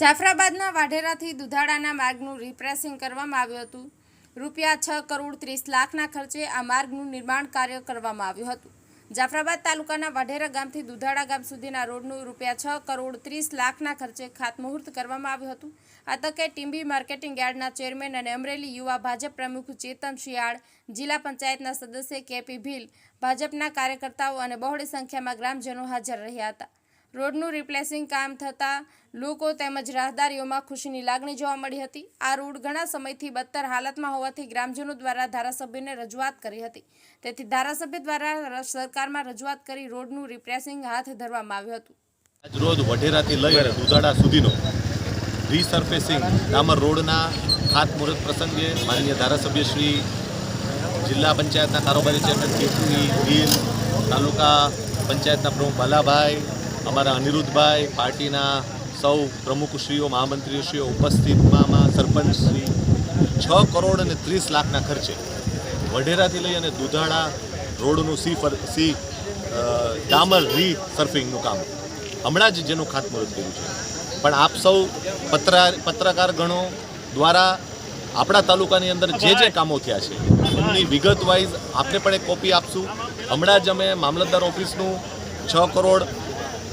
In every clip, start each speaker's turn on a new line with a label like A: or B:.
A: જાફરાબાદના વાઢેરાથી દુધાળાના માર્ગનું રિપ્રેસિંગ કરવામાં આવ્યું હતું. રૂપિયા છ કરોડ ત્રીસ લાખના ખર્ચે આ માર્ગનું નિર્માણ કાર્ય કરવામાં આવ્યું હતું. જાફરાબાદ તાલુકાના વાઢેરા ગામથી દુધાળા ગામ સુધીના રોડનું રૂપિયા છ કરોડ ત્રીસ લાખના ખર્ચે ખાતમુહૂર્ત કરવામાં આવ્યું હતું. આ તકે ટીમ્બી માર્કેટિંગ યાર્ડના ચેરમેન અને અમરેલી યુવા ભાજપ પ્રમુખ ચેતન શિયાળ, જિલ્લા પંચાયતના સદસ્ય કેપી ભીલ, ભાજપના કાર્યકર્તાઓ અને બહોળી સંખ્યામાં ગ્રામજનો હાજર રહ્યા હતા. રોડનું રિપ્લેસિંગ કામ થતાં લોકો તેમજ રાહદારીઓમાં ખુશીની લાગણી જોવા મળી હતી. આ રોડ ઘણા સમયથી બદતર હાલતમાં હોવાથી ગ્રામજનો દ્વારા ધારાસભ્યને રજૂઆત કરી હતી. તેથી ધારાસભ્ય દ્વારા સરકારમાં રજૂઆત કરી રોડનું રિપ્લેસિંગ હાથ ધરવામાં આવ્યું હતું.
B: આજ રોજ વઢેરાથી લઈ દુધાળા સુધીનો રીસર્ફેસિંગ ડામર રોડના ખાતમુહૂર્ત પ્રસંગે માનનીય ધારાસભ્ય શ્રી જિલ્લા પંચાયતના કારોબારી ચેરમેન કેપી ભીલ તાલુકા પંચાયતના પ્રમુખ બાલાભાઈ અમારા અનિરુદ્ધભાઈ પાર્ટીના સૌ પ્રમુખશ્રીઓ, મહામંત્રીશ્રીઓ ઉપસ્થિતમાં સરપંચશ્રી, છ કરોડ અને ત્રીસ લાખના ખર્ચે વઢેરાથી લઈ અને દુધાળા રોડનું સી ફર સી ડામર રી સર્ફિંગનું કામ. હમણાં જ જેનું ખાતમુહૂર્ત કર્યું છે. પણ આપ સૌ પત્રા, પત્રકાર ગણો દ્વારા આપણા તાલુકાની અંદર જે જે કામો થયા છે, એમની વિગત વાઇઝ આપને પણ એક કોપી આપશું. હમણાં જ અમે મામલતદાર ઓફિસનું છ કરોડ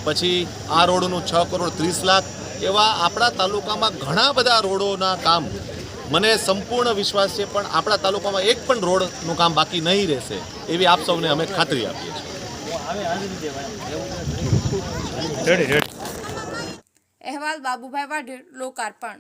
B: પછી આ રોડનું છ કરોડ ત્રીસ લાખ એવા આપણા તાલુકામાં ઘણા બધા રોડોના કામ. મને સંપૂર્ણ વિશ્વાસ છે પણ આપણા તાલુકામાં એક પણ રોડનું કામ બાકી નહીં રહેશે એવી આપ સૌને અમે ખાતરી આપીએ છીએ.
A: અહેવાલ બાબુભાઈ વાઢેર લોકાર્પણ.